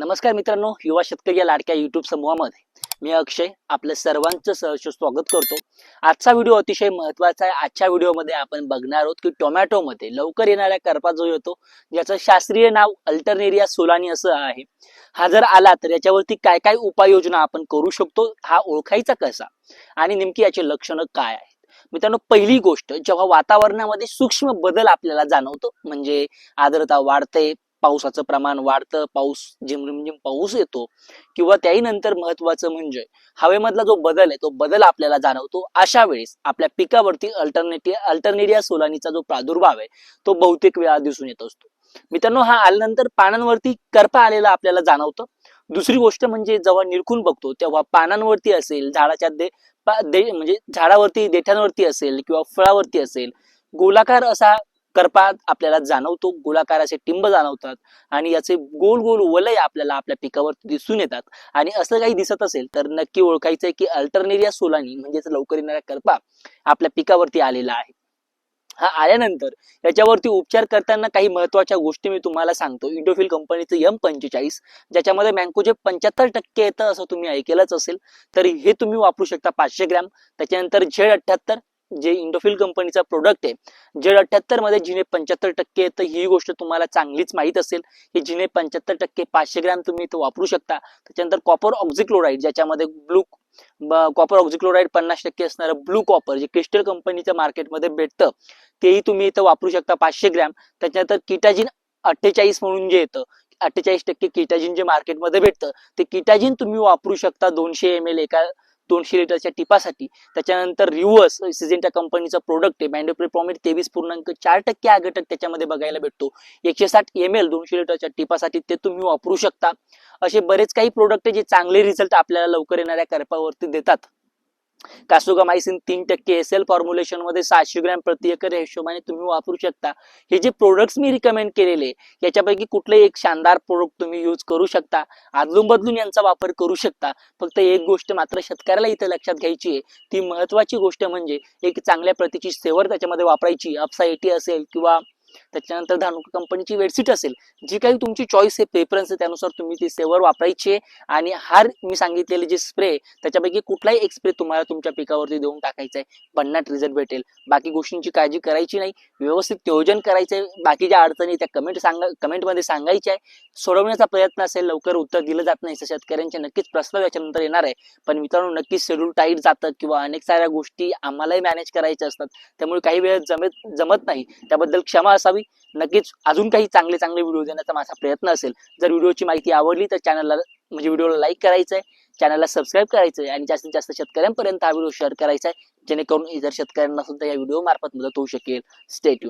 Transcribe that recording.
नमस्कार मित्रांनो युवा शेतकरी या लाडक्या युट्यूब समूहामध्ये मी अक्षय आपलं सर्वांचं सहर्ष स्वागत करतो. आजचा व्हिडिओ अतिशय महत्त्वाचा आहे. आजच्या व्हिडिओमध्ये आपण बघणार आहोत की टोमॅटोमध्ये लवकर येणाऱ्या करपा जो येतो ज्याचं शास्त्रीय नाव अल्टरनेरिया सोलानी असं आहे. हा जर आला तर याच्यावरती काय काय उपाययोजना आपण करू शकतो हा ओळखायचा कसा? आणि नेमकी याची लक्षणं काय आहेत? मित्रांनो पहिली गोष्ट जेव्हा वातावरणामध्ये सूक्ष्म बदल आपल्याला जाणवतो म्हणजे आर्द्रता वाढते पावसाचं प्रमाण वाढतं पाऊस झिमझिम म्हणजे म्हणजे पाऊस येतो किंवा त्याही नंतर महत्वाचं म्हणजे हवेमधला जो बदल आहे तो बदल आपल्याला जाणवतो. अशा वेळेस आपल्या पिकावरती अल्टरनेटिव्ह अल्टरनेरिया सोलानीचा जो प्रादुर्भाव आहे तो बहुतेक वेळा दिसून येत असतो. मित्रांनो हा आल्यानंतर पानांवरती करपा आलेला आपल्याला जाणवतं. दुसरी गोष्ट म्हणजे जेव्हा निरखून बघतो तेव्हा पानांवरती असेल झाडाच्या दे, दे म्हणजे झाडावरती देठ्यांवरती असेल किंवा फळावरती असेल गोलाकार असा करपा आपल्याला जाणवतो गोलाकाराचे टिंब जाणवतात आणि याचे गोल गोल वलय आपल्याला आपल्या पिकावर दिसून येतात. आणि असं काही दिसत असेल तर नक्की ओळखायचं आहे की अल्टरनेरिया सोलानी म्हणजेच लवकर येणारा करपा आपल्या पिकावरती आलेला आहे. हा आल्यानंतर याच्यावरती उपचार करताना काही महत्त्वाच्या गोष्टी मी तुम्हाला सांगतो. इंडोफिल कंपनीचं एम पंचेचाळीस ज्याच्यामध्ये मँकोचे पंच्याहत्तर टक्के येतं असं तुम्ही ऐकलंच असेल तर हे तुम्ही वापरू शकता पाचशे ग्रॅम. त्याच्यानंतर झेड अठ्ठ्याहत्तर जे इंडोफिल कंपनीचा प्रोडक्ट आहे जेड अठ्याहत्तरमध्ये जिने पंच्याहत्तर टक्के तर ही गोष्ट तुम्हाला चांगलीच माहीत असेल हे जिने पंच्याहत्तर टक्के पाचशे ग्रॅम तुम्ही इथं वापरू शकता. त्याच्यानंतर कॉपर ऑक्झिक्लोराईड ज्याच्यामध्ये ब्लू कॉपर ऑक्झिक्लोराईड पन्नास टक्के असणारं ब्लू कॉपर जे क्रिस्टल कंपनीच्या मार्केटमध्ये भेटतं तेही तुम्ही इथं वापरू शकता पाचशे ग्रॅम. त्याच्यानंतर किटाजिन अठ्ठेचाळीस म्हणून जे येतं अठ्ठेचाळीस टक्के किटाजिन जे मार्केटमध्ये भेटतं ते किटाजिन तुम्ही वापरू शकता दोनशे एम एल एका दोनशे लिटरच्या टिपासाठी. त्याच्यानंतर रिव्हर्स सिजेंटा कंपनीचा प्रोडक्ट आहे. मॅन्डोप्रिप्रॉमिड तेवीस पूर्णांक चार टक्के हा घटक त्याच्यामध्ये बघायला भेटतो. एकशे साठ एम एल दोनशे लिटरच्या टिपासाठी ते तुम्ही वापरू शकता. असे बरेच काही प्रोडक्ट आहे जे चांगले रिझल्ट आपल्याला लवकर येणाऱ्या करपावरती देतात. कासोगामायसिन तीन टक्के एस एल फॉर्म्युलेशनमध्ये सातशे ग्रॅम प्रति एकर हिशोबाने तुम्ही वापरू शकता. हे जे प्रोडक्ट्स मी रिकमेंड केलेले याच्यापैकी कुठले एक शानदार प्रोडक्ट तुम्ही यूज करू शकता. आदलून बदलून यांचा वापर करू शकता. फक्त एक गोष्ट मात्र शेतकऱ्याला इथे लक्षात घ्यायची आहे. ती महत्वाची गोष्ट म्हणजे एक चांगल्या प्रतीची सेवर त्याच्यामध्ये वापरायची. अप्सा एटी असेल किंवा त्याच्यानंतर धानुका कंपनीची वेडशीट असेल जी काही तुमची चॉईस आहे प्रेफरन्स आहे त्यानुसार तुम्ही ती सेवर वापरायची आहे आणि हार मी सांगितलेले जे स्प्रे त्याच्यापैकी कुठलाही एक स्प्रे तुम्हाला तुमच्या पिकावरती देऊन टाकायचा आहे. पन्नाट रिझल्ट भेटेल. बाकी गोष्टींची काळजी करायची नाही. व्यवस्थित नियोजन करायचंय बाकी ज्या अडचणी त्या कमेंट सांगा कमेंटमध्ये सांगायच्या आहे. सोडवण्याचा प्रयत्न असेल लवकर उत्तर दिलं जात नाही शेतकऱ्यांचे नक्कीच प्रस्ताव याच्यानंतर येणार आहे. पण मित्रांनो नक्कीच शेड्यूल टाईट जातं किंवा अनेक साऱ्या गोष्टी आम्हालाही मॅनेज करायच्या असतात. त्यामुळे काही वेळेस जमत जमत नाही. त्याबद्दल क्षमा असावी. नक्कीच अजून काही चांगले चांगले व्हिडिओ देण्याचा माझा प्रयत्न असेल. जर व्हिडिओची माहिती आवडली तर चॅनलला म्हणजे व्हिडिओला लाईक करायचं आहे चॅनलला सबस्क्राईब करायचं आहे आणि जास्तीत जास्त शेतकऱ्यांपर्यंत हा व्हिडिओ शेअर करायचा आहे जेणेकरून इतर शेतकऱ्यांना सुद्धा या व्हिडिओ मार्फत मदत होऊ शकेल. स्टेट